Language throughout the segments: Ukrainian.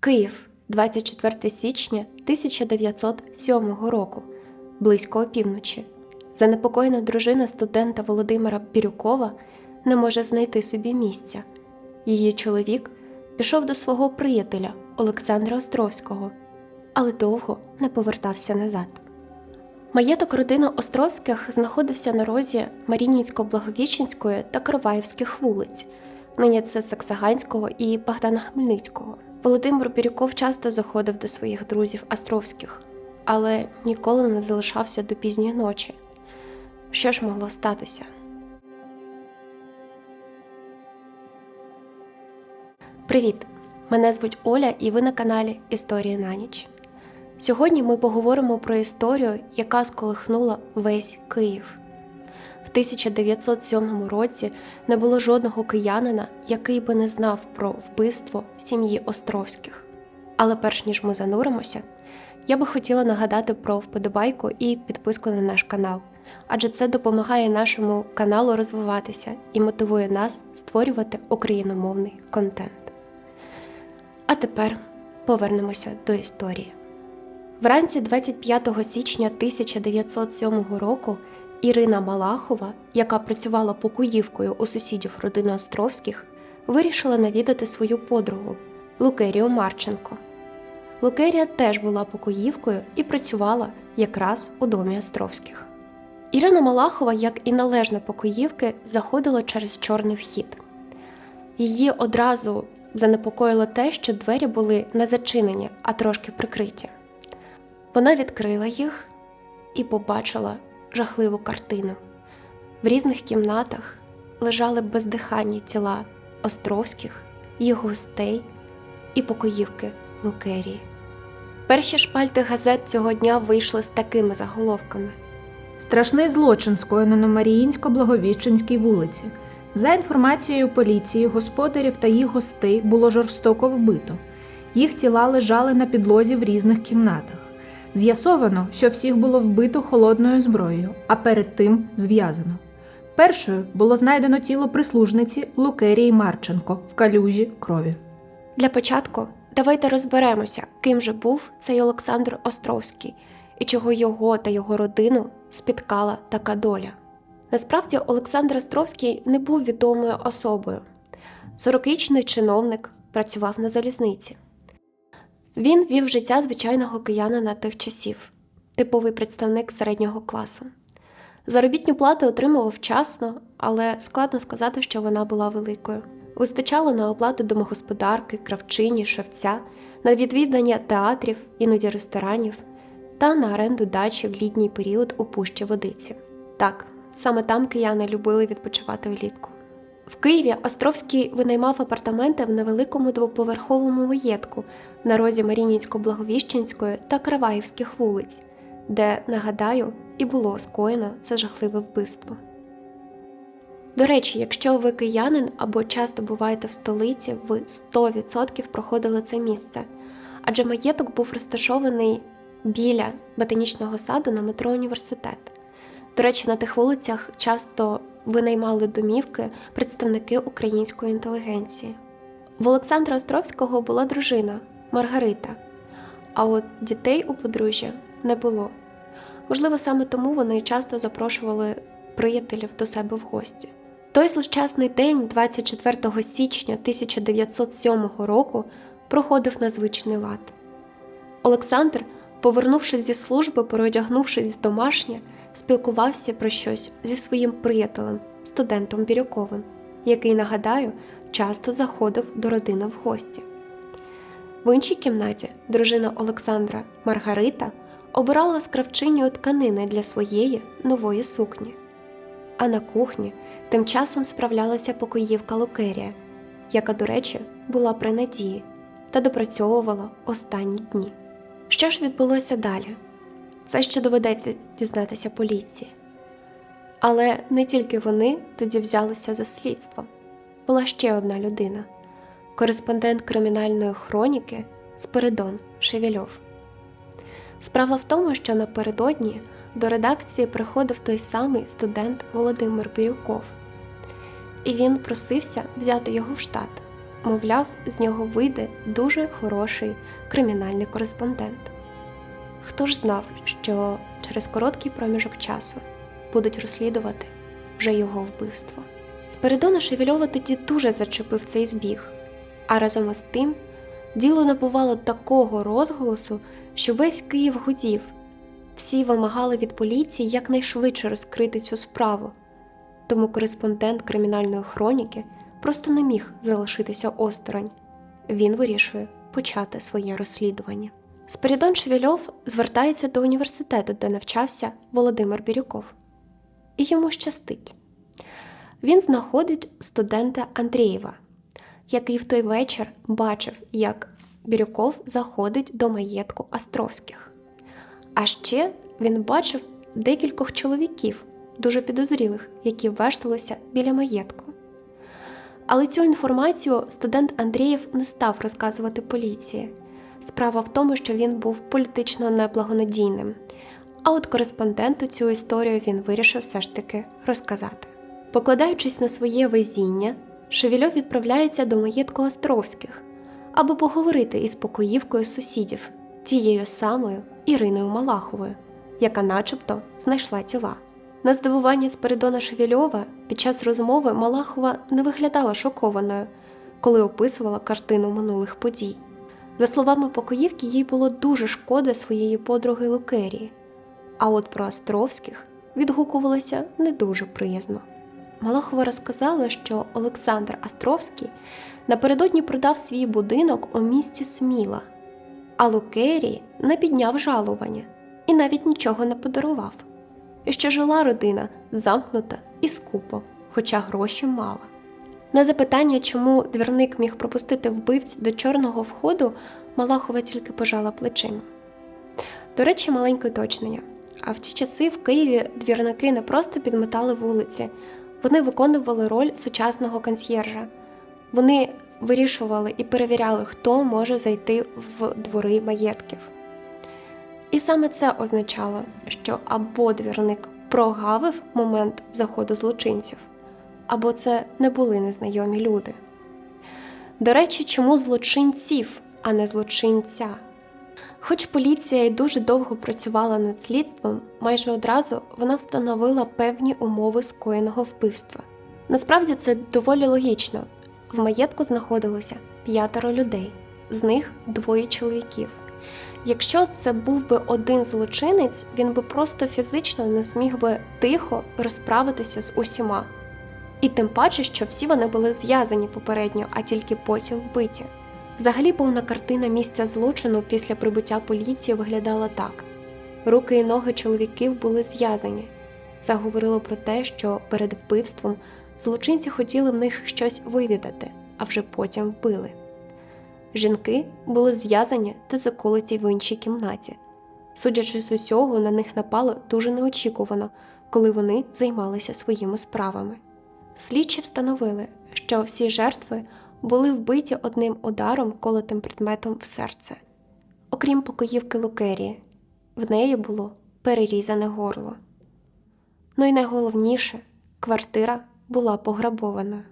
Київ, 24 січня 1907 року, близько опівночі. Занепокоєна дружина студента Володимира Бірюкова не може знайти собі місця. Її чоловік пішов до свого приятеля Олександра Островського, але довго не повертався назад. Маєток родини Островських знаходився на розі Марінінсько-Благовіщенської та Кроваївських вулиць. Нині це Саксаганського і Богдана Хмельницького. Володимир Бірюков часто заходив до своїх друзів Островських, але ніколи не залишався до пізньої ночі. Що ж могло статися? Привіт! Мене звуть Оля, і ви на каналі Історії на ніч. Сьогодні ми поговоримо про історію, яка сколихнула весь Київ. В 1907 році не було жодного киянина, який би не знав про вбивство сім'ї Островських. Але перш ніж ми зануримося, я би хотіла нагадати про вподобайку і підписку на наш канал, адже це допомагає нашому каналу розвиватися і мотивує нас створювати україномовний контент. А тепер повернемося до історії. Вранці 25 січня 1907 року Ірина Малахова, яка працювала покоївкою у сусідів родини Островських, вирішила навідати свою подругу Лукерію Марченко. Лукерія теж була покоївкою і працювала якраз у домі Островських. Ірина Малахова, як і належна покоївки, заходила через чорний вхід. Її одразу занепокоїло те, що двері були не зачинені, а трошки прикриті. Вона відкрила їх і побачила жахливу картину. В різних кімнатах лежали бездиханні тіла Островських, їх гостей і покоївки Лукерії. Перші шпальти газет цього дня вийшли з такими заголовками. Страшний злочин скоєно на Маріїнсько-Благовіщенській вулиці. За інформацією поліції, господарів та їх гостей було жорстоко вбито. Їх тіла лежали на підлозі в різних кімнатах. З'ясовано, що всіх було вбито холодною зброєю, а перед тим зв'язано. Першою було знайдено тіло прислужниці Лукерії Марченко в калюжі крові. Для початку давайте розберемося, ким же був цей Олександр Островський і чого його та його родину спіткала така доля. Насправді Олександр Островський не був відомою особою. 40-річний чиновник працював на залізниці. Він вів життя звичайного киянина тих часів, типовий представник середнього класу. Заробітню плату отримував вчасно, але складно сказати, що вона була великою. Вистачало на оплату домогосподарки, кравчині, шевця, на відвідання театрів, іноді ресторанів та на оренду дачі в літній період у пущі водиці. Так, саме там кияни любили відпочивати влітку. В Києві Островський винаймав апартаменти в невеликому двоповерховому маєтку на розі Марінінсько-Благовіщенської та Краваївських вулиць, де, нагадаю, і було скоєно це жахливе вбивство. До речі, якщо ви киянин або часто буваєте в столиці, ви 100% проходили це місце, адже маєток був розташований біля ботанічного саду на метро університет. До речі, на тих вулицях часто винаймали домівки представники української інтелігенції. В Олександра Островського була дружина Маргарита, а от дітей у подружжя не було. Можливо, саме тому вони часто запрошували приятелів до себе в гості. Той злощасний день, 24 січня 1907 року, проходив на звичний лад. Олександр, повернувшись зі служби, переодягнувшись в домашнє, спілкувався про щось зі своїм приятелем, студентом Бірюковим, який, нагадаю, часто заходив до родини в гості. В іншій кімнаті дружина Олександра Маргарита обирала з тканини для своєї нової сукні. А на кухні тим часом справлялася покоївка Лукерія, яка, до речі, була при надії та допрацьовувала останні дні. Що ж відбулося далі? Це ще доведеться дізнатися поліції. Але не тільки вони тоді взялися за слідство. Була ще одна людина кореспондент кримінальної хроніки Спиридон Шевельов. Справа в тому, що напередодні до редакції приходив той самий студент Володимир Бірюков, і він просився взяти його в штат. Мовляв, з нього вийде дуже хороший кримінальний кореспондент. Хто ж знав, що через короткий проміжок часу будуть розслідувати вже його вбивство. Спиридона Шевельова тоді дуже зачепив цей збіг, а разом із тим діло набувало такого розголосу, що весь Київ гудів. Всі вимагали від поліції якнайшвидше розкрити цю справу, тому кореспондент кримінальної хроніки просто не міг залишитися осторонь. Він вирішує почати своє розслідування. Спирідон Шевельов звертається до університету, де навчався Володимир Бірюков. І йому щастить. Він знаходить студента Андрієва, який в той вечір бачив, як Бірюков заходить до маєтку Островських. А ще він бачив декількох чоловіків, дуже підозрілих, які вешталися біля маєтку. Але цю інформацію студент Андрієв не став розказувати поліції. Справа в тому, що він був політично неблагонадійним. А от кореспонденту цю історію він вирішив все ж таки розказати. Покладаючись на своє везіння, Шевельов відправляється до маєтку Островських, аби поговорити із покоївкою сусідів, тією самою Іриною Малаховою, яка начебто знайшла тіла. На здивування Спиридона Шевельова під час розмови Малахова не виглядала шокованою, коли описувала картину минулих подій. За словами покоївки, їй було дуже шкода своєї подруги Лукерії, а от про Островських відгукувалася не дуже приязно. Малахова розказала, що Олександр Островський напередодні продав свій будинок у місті Сміла, а Лукерії не підняв жалування і навіть нічого не подарував. І що жила родина замкнута і скупо, хоча гроші мала. На запитання, чому двірник міг пропустити вбивць до чорного входу, Малахова тільки пожала плечима. До речі, маленьке уточнення. А в ті часи в Києві двірники не просто підметали вулиці, вони виконували роль сучасного консьєржа. Вони вирішували і перевіряли, хто може зайти в двори маєтків. І саме це означало, що або двірник прогавив момент заходу злочинців, або це не були незнайомі люди. До речі, чому злочинців, а не злочинця? Хоч поліція й дуже довго працювала над слідством, майже одразу вона встановила певні умови скоєного вбивства. Насправді це доволі логічно. В маєтку знаходилося п'ятеро людей, з них двоє чоловіків. Якщо це був би один злочинець, він би просто фізично не зміг би тихо розправитися з усіма. І тим паче, що всі вони були зв'язані попередньо, а тільки потім вбиті. Взагалі повна картина місця злочину після прибуття поліції виглядала так: руки і ноги чоловіків були зв'язані. Це говорило про те, що перед вбивством злочинці хотіли в них щось вивідати, а вже потім вбили. Жінки були зв'язані та заколоті в іншій кімнаті. Судячи з усього, на них напало дуже неочікувано, коли вони займалися своїми справами. Слідчі встановили, що всі жертви були вбиті одним ударом колотим предметом в серце. Окрім покоївки Лукерії, в неї було перерізане горло. Ну і найголовніше, квартира була пограбованою.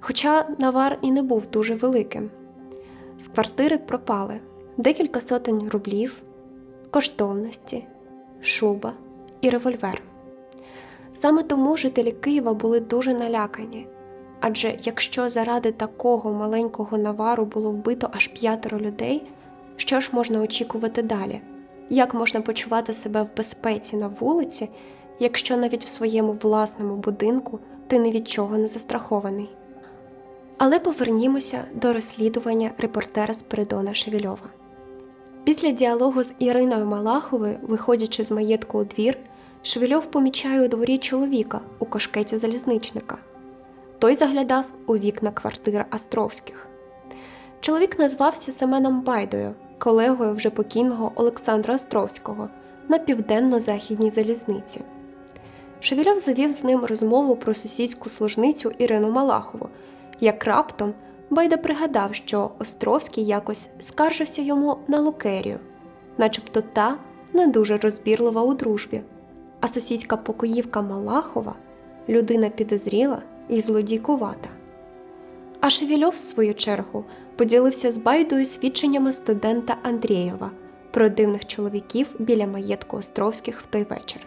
Хоча навар і не був дуже великим. З квартири пропали декілька сотень рублів, коштовності, шуба і револьвер. Саме тому жителі Києва були дуже налякані. Адже якщо заради такого маленького навару було вбито аж п'ятеро людей, що ж можна очікувати далі? Як можна почувати себе в безпеці на вулиці, якщо навіть в своєму власному будинку ти ні від чого не застрахований? Але повернімося до розслідування репортера Спиридона Шевельова. Після діалогу з Іриною Малаховою, виходячи з маєтку у двір, Шевельов помічає у дворі чоловіка у кошкеті залізничника. Той заглядав у вікна квартири Островських. Чоловік назвався Семеном Байдою, колегою вже покійного Олександра Островського на південно-західній залізниці. Шевельов завів з ним розмову про сусідську служницю Ірину Малахову, як раптом Байда пригадав, що Островський якось скаржився йому на Лукерію, начебто та не дуже розбірлива у дружбі, а сусідська покоївка Малахова людина підозріла і злодійкувата. А Шевільов, в свою чергу, поділився з Байдою свідченнями студента Андрієва про дивних чоловіків біля маєтку Островських в той вечір.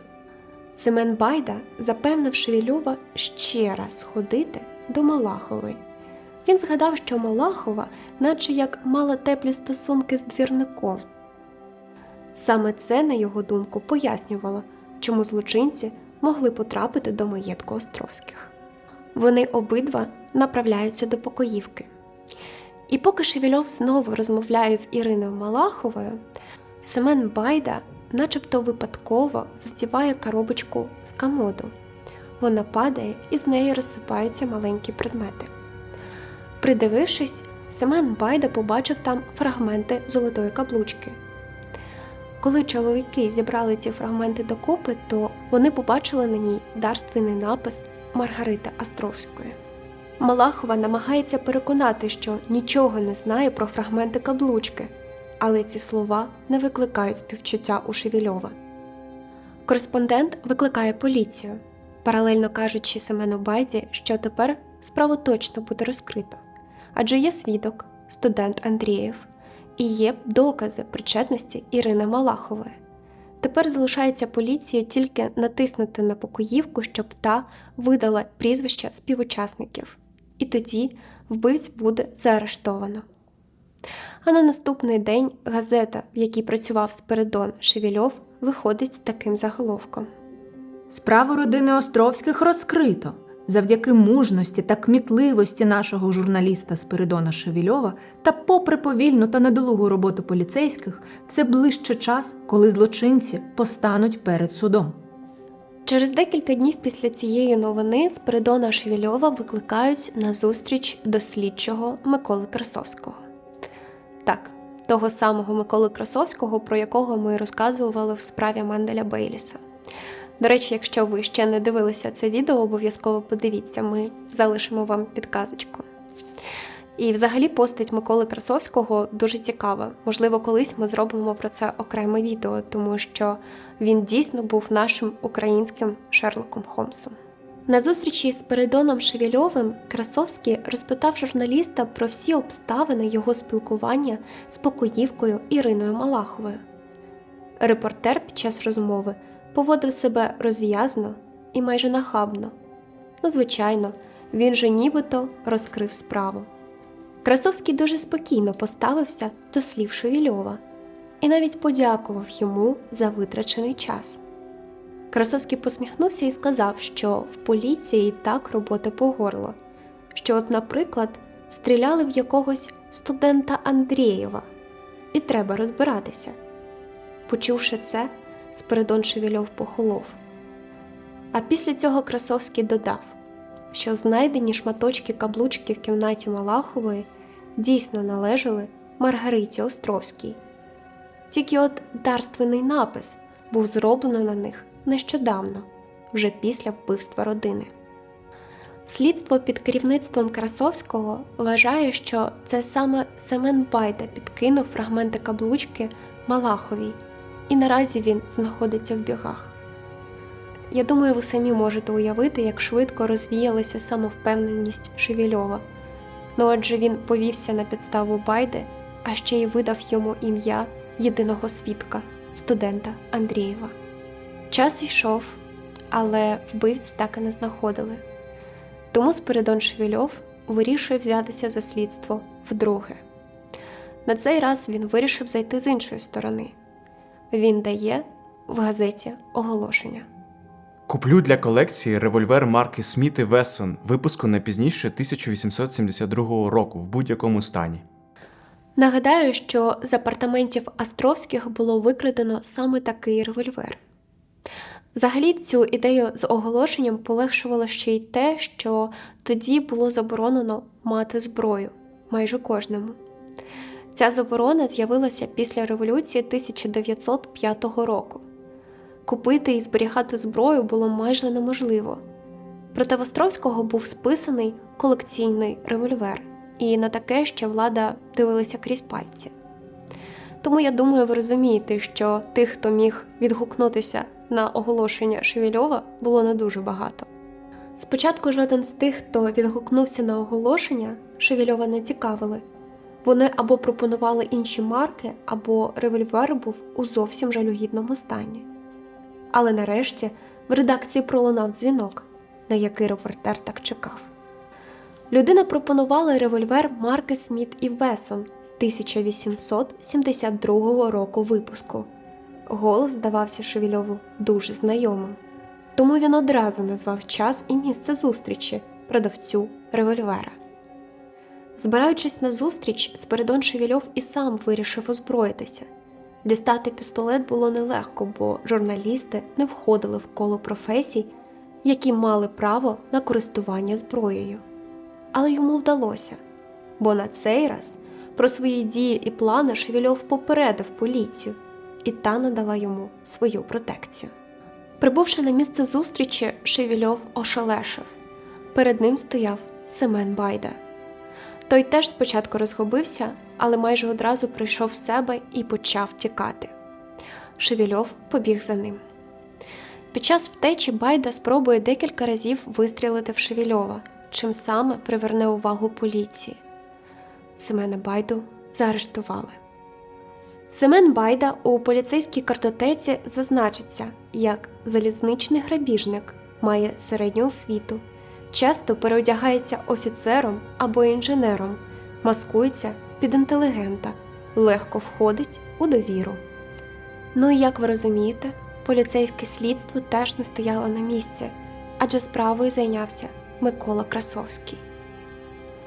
Семен Байда запевнив Шевельова ще раз ходити до Малахової. Він згадав, що Малахова, наче як мала теплі стосунки з двірником. Саме це, на його думку, пояснювало, чому злочинці могли потрапити до маєтку Островських. Вони обидва направляються до покоївки. І поки Шевельов знову розмовляє з Іриною Малаховою, Семен Байда, начебто випадково, задіває коробочку з комоду. Вона падає і з неї розсипаються маленькі предмети. Придивившись, Семен Байда побачив там фрагменти золотої каблучки. Коли чоловіки зібрали ці фрагменти докупи, то вони побачили на ній дарственний напис Маргарити Островської. Малахова намагається переконати, що нічого не знає про фрагменти каблучки, але ці слова не викликають співчуття у Шевільова. Кореспондент викликає поліцію, паралельно кажучи Семену Байді, що тепер справу точно буде розкрито, адже є свідок, студент Андрієв, і є докази причетності Ірини Малахової. Тепер залишається поліції тільки натиснути на покоївку, щоб та видала прізвища співучасників, і тоді вбивць буде заарештовано. А на наступний день газета, в якій працював Спиридон Шевільов, виходить з таким заголовком. Справу родини Островських розкрито. Завдяки мужності та кмітливості нашого журналіста Спиридона Шевільова та попри повільну та недолугу роботу поліцейських, все ближче час, коли злочинці постануть перед судом. Через декілька днів після цієї новини Спиридона Шевільова викликають на зустріч до слідчого Миколи Красовського. Так, того самого Миколи Красовського, про якого ми розказували в справі Менделя Бейліса. До речі, якщо ви ще не дивилися це відео, обов'язково подивіться, ми залишимо вам підказочку. І взагалі постать Миколи Красовського дуже цікава. Можливо, колись ми зробимо про це окреме відео, тому що він дійсно був нашим українським Шерлоком Холмсом. На зустрічі з Передоном Шевільовим Красовський розпитав журналіста про всі обставини його спілкування з покоївкою Іриною Малаховою. Репортер під час розмови поводив себе розв'язно і майже нахабно. Ну, звичайно, він же нібито розкрив справу. Красовський дуже спокійно поставився до слів Шевільова і навіть подякував йому за витрачений час. Красовський посміхнувся і сказав, що в поліції так робота по горло, що, от, наприклад, стріляли в якогось студента Андрієва, і треба розбиратися. Почувши це, Спиридон Шевельов похолов. А після цього Красовський додав, що знайдені шматочки каблучки в кімнаті Малахової дійсно належали Маргариті Островській. Тільки от дарственний напис був зроблено на них нещодавно, вже після вбивства родини. Слідство під керівництвом Красовського вважає, що це саме Семен Байда підкинув фрагменти каблучки Малаховій, і наразі він знаходиться в бігах. Я думаю, ви самі можете уявити, як швидко розвіялася самовпевненість Шевільова. Ну адже він повівся на підставу Байди, а ще й видав йому ім'я єдиного свідка, студента Андрієва. Час йшов, але вбивць так і не знаходили. Тому Спиридон Шевельов вирішує взятися за слідство вдруге. На цей раз він вирішив зайти з іншої сторони. Він дає в газеті оголошення. Куплю для колекції револьвер марки Сміт і Вессон, випуску не пізніше 1872 року в будь-якому стані. Нагадаю, що з апартаментів Островських було викрадено саме такий револьвер. Взагалі, цю ідею з оголошенням полегшувало ще й те, що тоді було заборонено мати зброю майже кожному. Ця заборона з'явилася після революції 1905 року. Купити і зберігати зброю було майже неможливо. Проте в Островського був списаний колекційний револьвер, і на таке ще влада дивилася крізь пальці. Тому я думаю, ви розумієте, що тих, хто міг відгукнутися на оголошення Шевельова, було не дуже багато. Спочатку жоден з тих, хто відгукнувся на оголошення, Шевельова не цікавили. Вони або пропонували інші марки, або револьвер був у зовсім жалюгідному стані. Але нарешті в редакції пролунав дзвінок, на який репортер так чекав. Людина пропонувала револьвер марки Сміт і Весон 1872 року випуску. Голос здавався Шевельову дуже знайомим. Тому він одразу назвав час і місце зустрічі продавцю револьвера. Збираючись на зустріч, Спиридон Шевельов і сам вирішив озброїтися. Дістати пістолет було нелегко, бо журналісти не входили в коло професій, які мали право на користування зброєю. Але йому вдалося, бо на цей раз про свої дії і плани Шевельов попередив поліцію, і та надала йому свою протекцію. Прибувши на місце зустрічі, Шевельов ошелешив. Перед ним стояв Семен Байда. Той теж спочатку розгубився, але майже одразу прийшов в себе і почав тікати. Шевельов побіг за ним. Під час втечі Байда спробує декілька разів вистрілити в Шевельова, чим саме приверне увагу поліції. Семена Байду заарештували. Семен Байда у поліцейській картотеці зазначиться як залізничний грабіжник, має середню освіту, часто переодягається офіцером або інженером, маскується під інтелігента, легко входить у довіру. Ну і як ви розумієте, поліцейське слідство теж не стояло на місці, адже справою зайнявся Микола Красовський.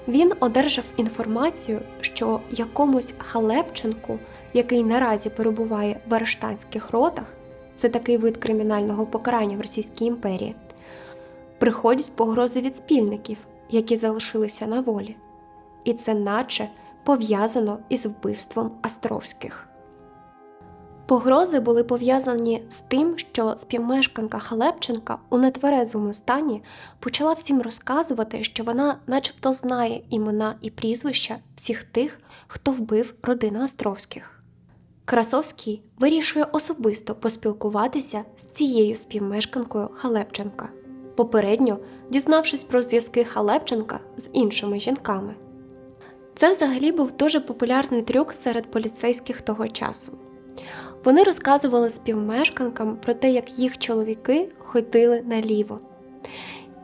Він одержав інформацію, що якомусь Халепченку, який наразі перебуває в арештанських ротах, це такий вид кримінального покарання в Російській імперії, приходять погрози від спільників, які залишилися на волі. І це наче пов'язано із вбивством Астровських. Погрози були пов'язані з тим, що співмешканка Халепченка у нетверезому стані почала всім розказувати, що вона, начебто, знає імена і прізвища всіх тих, хто вбив родину Островських. Красовський вирішує особисто поспілкуватися з цією співмешканкою Халепченка, попередньо дізнавшись про зв'язки Халепченка з іншими жінками. Це взагалі був дуже популярний трюк серед поліцейських того часу. Вони розказували співмешканкам про те, як їх чоловіки ходили наліво,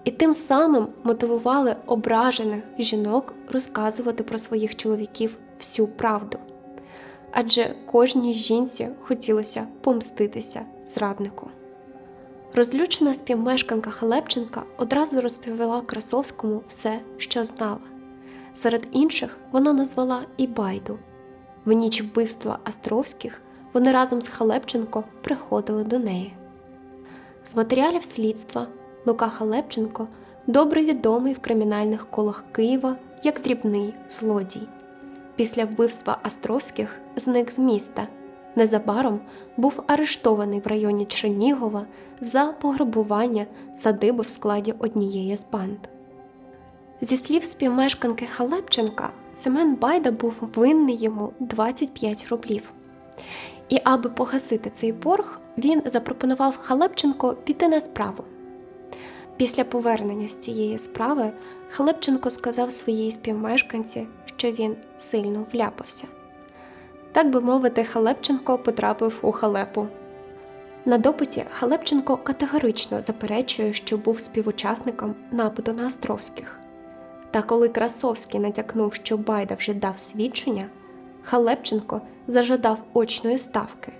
і тим самим мотивували ображених жінок розказувати про своїх чоловіків всю правду. Адже кожній жінці хотілося помститися зраднику. Розлючена співмешканка Халепченка одразу розповіла Красовському все, що знала. Серед інших вона назвала і Байду. В ніч вбивства Астровських вони разом з Халепченко приходили до неї. З матеріалів слідства Лука Халепченко добре відомий в кримінальних колах Києва як дрібний злодій. Після вбивства Астровських зник з міста. Незабаром був арештований в районі Чернігова за пограбування садиби в складі однієї з банд. Зі слів співмешканки Халепченка, Семен Байда був винний йому 25 рублів. І аби погасити цей борг, він запропонував Халепченко піти на справу. Після повернення з цієї справи Халепченко сказав своїй співмешканці, що він сильно вляпався. Так би мовити, Халепченко потрапив у халепу. На допиті Халепченко категорично заперечує, що був співучасником нападу на Островських. Та коли Красовський натякнув, що Байда вже дав свідчення, Халепченко зажадав очної ставки.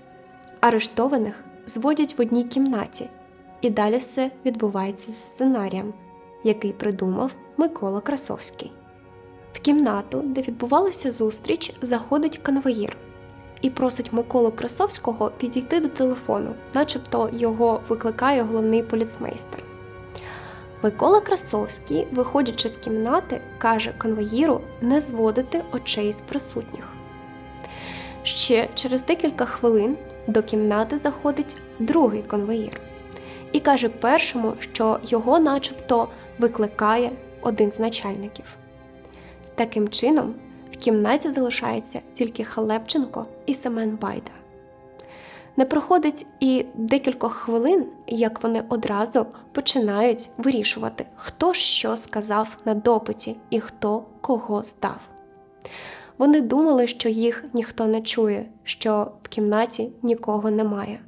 Арештованих зводять в одній кімнаті, і далі все відбувається з сценарієм, який придумав Микола Красовський. В кімнату, де відбувалася зустріч, заходить конвоїр і просить Миколу Красовського підійти до телефону, начебто його викликає головний поліцмейстер. Микола Красовський, виходячи з кімнати, каже конвоїру не зводити очей з присутніх. Ще через декілька хвилин до кімнати заходить другий конвоїр і каже першому, що його начебто викликає один з начальників. Таким чином, в кімнаті залишається тільки Халепченко і Семен Байда. Не проходить і декількох хвилин, як вони одразу починають вирішувати, хто що сказав на допиті і хто кого здав. Вони думали, що їх ніхто не чує, що в кімнаті нікого немає.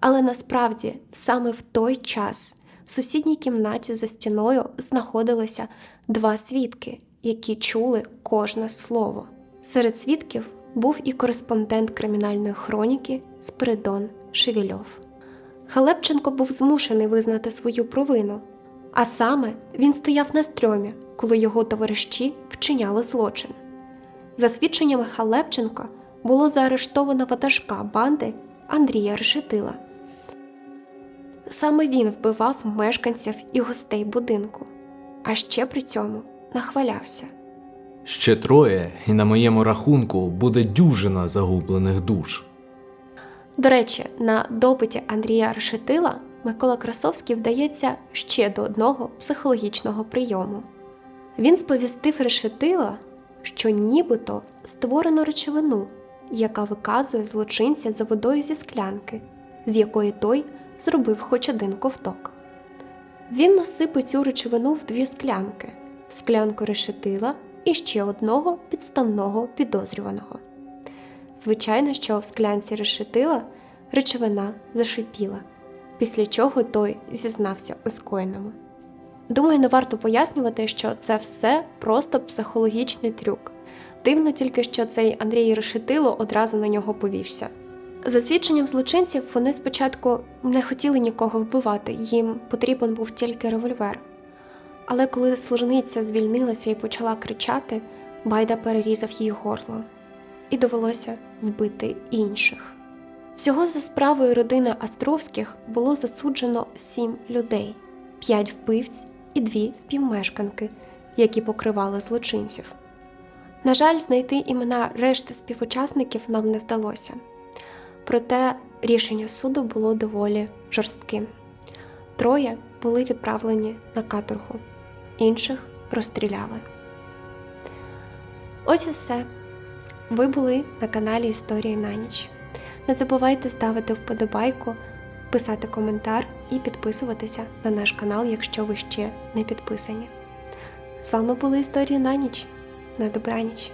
Але насправді саме в той час в сусідній кімнаті за стіною знаходилися два свідки, які чули кожне слово. Серед свідків був і кореспондент кримінальної хроніки Спиридон Шевільов. Халепченко був змушений визнати свою провину, а саме він стояв на стрьомі, коли його товариші вчиняли злочин. За свідченнями Халепченка було заарештовано ватажка банди Андрія Решетила. Саме він вбивав мешканців і гостей будинку, а ще при цьому нахвалявся. Ще троє, і на моєму рахунку буде дюжина загублених душ. До речі, на допиті Андрія Решетила Микола Красовський вдається ще до одного психологічного прийому. Він сповістив Решетила, що нібито створено речовину, яка виказує злочинця за водою зі склянки, з якої той зробив хоч один ковток. Він насипив цю речовину в дві склянки: склянку решетила і ще одного підставного підозрюваного. Звичайно, що в склянці решетила речовина зашипіла, після чого той зізнався у скоєному. Думаю, не варто пояснювати, що це все просто психологічний трюк. Дивно тільки, що цей Андрій Решетило одразу на нього повівся. За свідченням злочинців, вони спочатку не хотіли нікого вбивати, їм потрібен був тільки револьвер. Але коли служниця звільнилася і почала кричати, Байда перерізав їй горло, і довелося вбити інших. Всього за справою родини Астровських було засуджено сім людей, п'ять вбивць і дві співмешканки, які покривали злочинців. На жаль, знайти імена решти співучасників нам не вдалося. Проте рішення суду було доволі жорстким. Троє були відправлені на каторгу, інших розстріляли. Ось і все. Ви були на каналі Історії на ніч. Не забувайте ставити вподобайку, писати коментар і підписуватися на наш канал, якщо ви ще не підписані. З вами були Історії на ніч. На добраніч!